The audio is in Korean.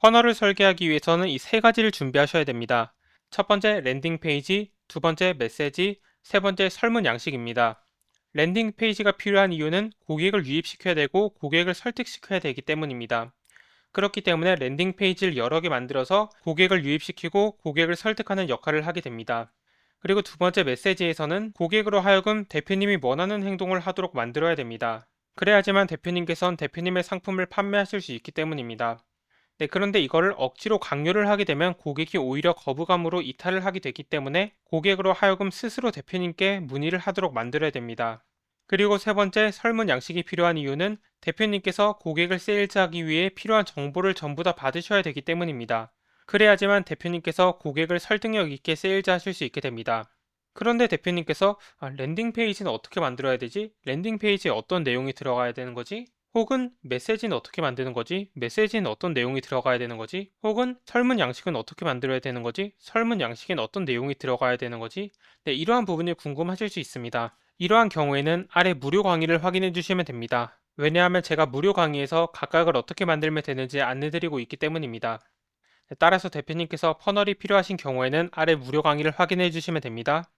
퍼널을 설계하기 위해서는 이 세 가지를 준비하셔야 됩니다. 첫 번째 랜딩 페이지, 두 번째 메시지, 세 번째 설문 양식입니다. 랜딩 페이지가 필요한 이유는 고객을 유입시켜야 되고 고객을 설득시켜야 되기 때문입니다. 그렇기 때문에 랜딩 페이지를 여러 개 만들어서 고객을 유입시키고 고객을 설득하는 역할을 하게 됩니다. 그리고 두 번째 메시지에서는 고객으로 하여금 대표님이 원하는 행동을 하도록 만들어야 됩니다. 그래야지만 대표님께선 대표님의 상품을 판매하실 수 있기 때문입니다. 네, 그런데 이거를 억지로 강요를 하게 되면 고객이 오히려 거부감으로 이탈을 하게 되기 때문에 고객으로 하여금 스스로 대표님께 문의를 하도록 만들어야 됩니다. 그리고 세 번째 설문 양식이 필요한 이유는 대표님께서 고객을 세일즈하기 위해 필요한 정보를 전부 다 받으셔야 되기 때문입니다. 그래야지만 대표님께서 고객을 설득력 있게 세일즈 하실 수 있게 됩니다. 그런데 대표님께서 아, 랜딩 페이지는 어떻게 만들어야 되지? 랜딩 페이지에 어떤 내용이 들어가야 되는 거지? 혹은 메시지는 어떻게 만드는 거지? 메시지는 어떤 내용이 들어가야 되는 거지? 혹은 설문 양식은 어떻게 만들어야 되는 거지? 설문 양식엔 어떤 내용이 들어가야 되는 거지? 네, 이러한 부분이 궁금하실 수 있습니다. 이러한 경우에는 아래 무료 강의를 확인해 주시면 됩니다. 왜냐하면 제가 무료 강의에서 각각을 어떻게 만들면 되는지 안내드리고 있기 때문입니다. 네, 따라서 대표님께서 퍼널이 필요하신 경우에는 아래 무료 강의를 확인해 주시면 됩니다.